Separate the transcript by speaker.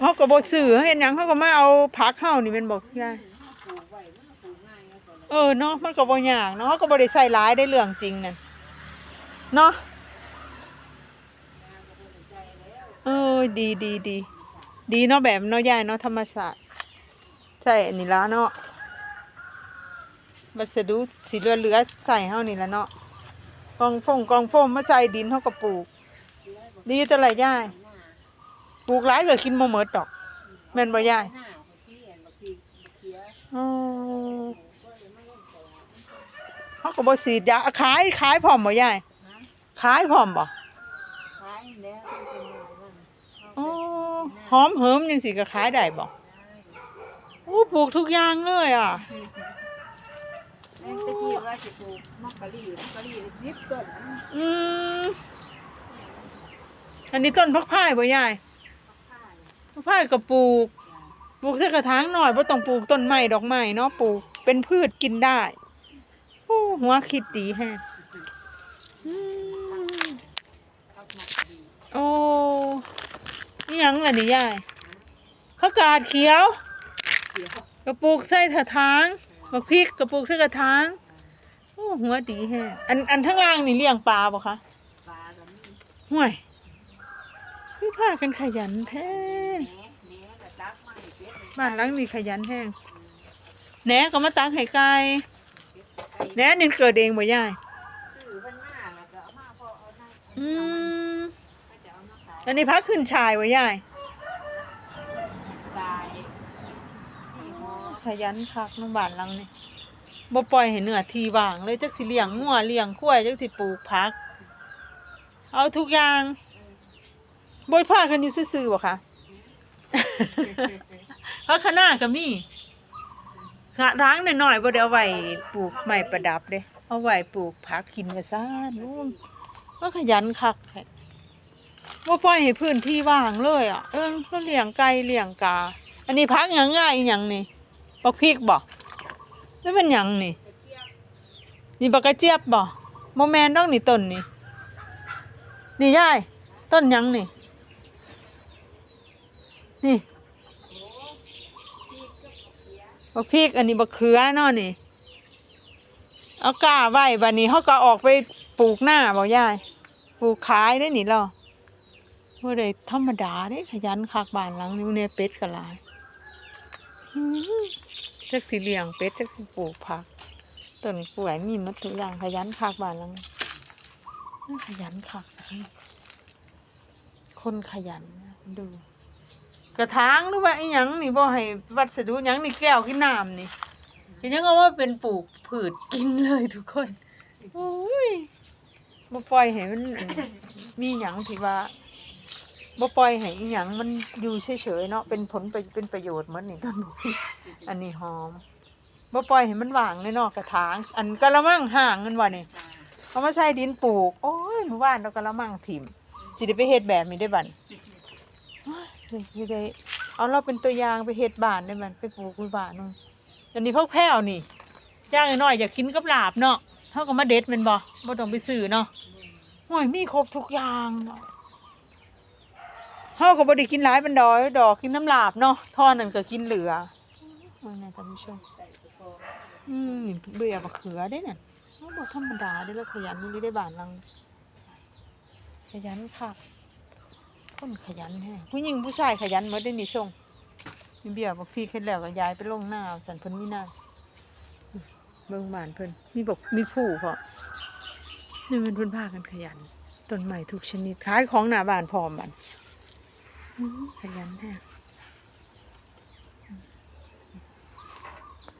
Speaker 1: เขาก็บ่ซื้อเฮ็ดหยังเขาก็มาเอาผักเฮานี่แม่นบอกยายเออเนาะมันก็บ่ยากเนาะเขาก็บ่ได้ใส่หลายได้เรื่องจริงนั่นเนาะเออดีดีดีดีเนาะแบบเนาะยายเนาะธรรมชาติใส่อันนี้ละเนาะวัสดุสีเหลือๆใส่เฮานี่ละเนาะกองฟงกองฟมมาใส่ดินเฮาก็ปลูก ดีแต่ละยาย ปลูกหลายก็กินบ่หมดดอกแม่นบ่ยาย
Speaker 2: หน้าบางทีอันบางทีบางทีอะ
Speaker 1: อ๋อเขาก็บ่สีดยาขายขายพร้อมบ่ยาย
Speaker 2: ฮะ
Speaker 1: ขายพร้อมบ่
Speaker 2: ขายแล้วเป็นเป็นอะไรบ้าง
Speaker 1: อ๋อหอมเหิมจังสิก็ขายได้บ่โอ้ปลูกทุกอย่างเลยอะ
Speaker 2: แม่งตะกี้ว่าสิปลูกมักกะลีมักกะลีสิบต้นมัน
Speaker 1: อืมอันนี้ต้นพักพายบ่ยาย
Speaker 2: ผ้า เนี่ย
Speaker 1: พักพายก็ปลูก ปลูกใส่กระถางหน่อยบ่ต้องปลูกต้นไม้ดอกไม้เนาะปลูก เป็นพืชกินได้โอ้หัวคิดดีแฮะอืม
Speaker 2: พักมักกะลี
Speaker 1: โอ้นี่ยังล่ะนี่ยายข้าวกาดเขียว
Speaker 2: เขียว
Speaker 1: กระปุกใส่ถาทางบักพริกกระปุกใส่กระถางโอ้หัวดีแฮะอันอันทั้างล่างนี่เลี้ยงปลาบ่คะ
Speaker 2: ปลากับนี่
Speaker 1: ห่วย พี่พากันขยันแท้
Speaker 2: แหนแหนกับตักมาให้เป็ดให้
Speaker 1: บ้านหลังนี้ขยันแห้งแหนก็มาตักให้ไก่
Speaker 2: เป็ด
Speaker 1: แหนนี่เกิดเองบ่ยาย
Speaker 2: ซื้อเพิ่นมาแล้วก็เอามาพอเอานั่น
Speaker 1: อืม
Speaker 2: ก็จะเอามาขาย
Speaker 1: อันนี้พักขึ้นชายบ่ยาย
Speaker 2: ตายนี่หมอ
Speaker 1: ขยันคักน้องบ้านหลังนี้บ่ปล่อยให้เนื้อที่ว่างเลยจักสิเลี้ยงงัวเลี้ยงควายจักสิปลูกผัก เอาทุกอย่าง บ่พากันอยู่ซื่อๆบ่คะพักขนาก็มีกระร้างหน่อยๆบ่ได้เอาไว้ปลูกไม้ประดับเด้เอาไว้ปลูกผักกินก็ซ่านลุงก็ขยันคักแท้บ่ปล่อยให้พื้นที่ว่างเลยอะ เอิ้งก็เลี้ยงไก่เลี้ยงกา อันนี้พักหยังง่ายอีหยังนี่บักพริกบ่แล้วมันหยังนี่นี่บักกระเจี๊ยบบ่บ่แม่นดอกนี่ต้นนี่นี่ยายต้นหยังนี่ นี่บักพริกอันนี้บักเขือเนาะนี่ เอาก้าไว้บัดนี้เขาก็ออกไปปลูกหน้าบ่ยายปลูกขายได้นี่ล่ะบ่ได้ธรรมดาเด้ขยันคักบานหลังนี้เนี่ยเป็ดก็หลายจักสิเหลี้ยงเป็ดจักปลูกผักต้นกล้วยมีหมดทุกอย่างขยันคักบานหลังขยันคักคนขยันดู กระถางหรือว่าไอ้หยังนี่บ่ให้วัสดุหยังนี่แก้วกินน้ำนี่ก็ยังเอาว่าเป็นปลูกพืชกินเลยทุกคนโอ้ยบ่ปล่อยให้มัน มีหยังที่ว่าบ่ปล่อยให้อีหยังมันอยู่เฉยๆเนาะเป็นผลประเป็นประโยชน์เหมือนนี่ต้นบุกอันนี้หอมบ่ปล่อยให้มันว่างเลยเนาะกระถาง อันกะละมังห่างเงินว่านี่เอามาใส่ดินปลูก โอ้ยหมู่บ้านเรากะละมังถิ่มสิได้ไปเฮ็ดแบบนี้ได้บัด สิได้เอาเราเป็นตัวอย่างไปเฮ็ดบ้านได้มันไปปลูกไว้บ้านนู่นอันนี้พวกแพ้วนี่ย่างน้อยอยากกินกับลาบเนาะเฮาก็มาเด็ดแม่นบ่บ่ต้องไปซื้อเนาะโอ้ยมีครบทุกอย่างเนาะเฮาก็บ่ได้กินหลายปานดอยดอกกินน้ำลาบเนาะทอดนั่นก็กินเหลือว่าไงท่านผู้ชมอืมเบื่อบักเขือได้นั่นเฮาบ่ธรรมดาเด้อแล้วขยันนี่ได้บ้านหลังขยันคัก คนขยันแฮะผู้หญิงผู้ชายขยันหมดได้นี่ส่งมีเบี้ยบอกพี่ขึ้นแล้วก็ย้ายไปลงหน้าสันเพิ่นมีหน้าเบิ่งบ้านเพิ่นมีบอกมีผู้พอนี่มันเพิ่นพากันขยันต้นไม้ทุกชนิดขายของหน้าบ้านพร้อมมันขยันแฮะ